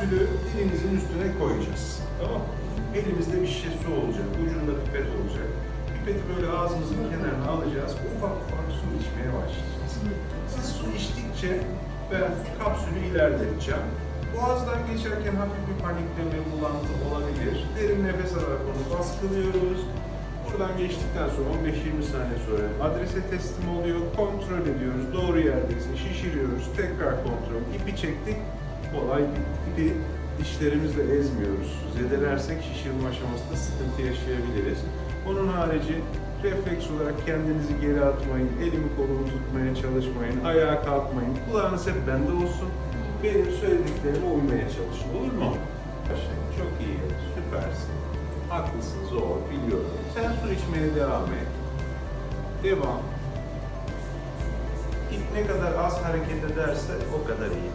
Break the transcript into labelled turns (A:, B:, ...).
A: kapsülü dilinizin üstüne koyacağız. Tamam? Elimizde bir şişe su olacak, ucunda pipet olacak. Pipeti böyle ağzımızın kenarına alacağız, ufak ufak su içmeye başlayacağız. Siz su içtikçe ben kapsülü ilerleteceğim. Boğazdan geçerken hafif bir panikleme, bulantı olabilir. Derin nefes alarak onu baskılıyoruz. Buradan geçtikten sonra 15-20 saniye sonra adrese teslim oluyor. Kontrol ediyoruz. Doğru yerdeyse şişiriyoruz. Tekrar kontrol. İpi çektik. Olay bitti. İpi dişlerimizle ezmiyoruz. Zedelersek şişirme aşamasında sıkıntı yaşayabiliriz. Onun harici refleks olarak kendinizi geri atmayın. Elimi kolumu tutmaya çalışmayın. Ayağa kalkmayın. Kulağınız hep bende olsun. Benim söylediklerime uymaya çalışın. Olur mu? Başlayın. Çok iyi. Süpersin. Haklısın. Zor. Biliyorum. Sen su içmeye devam et. Devam. İp ne kadar az hareket ederse o kadar iyi.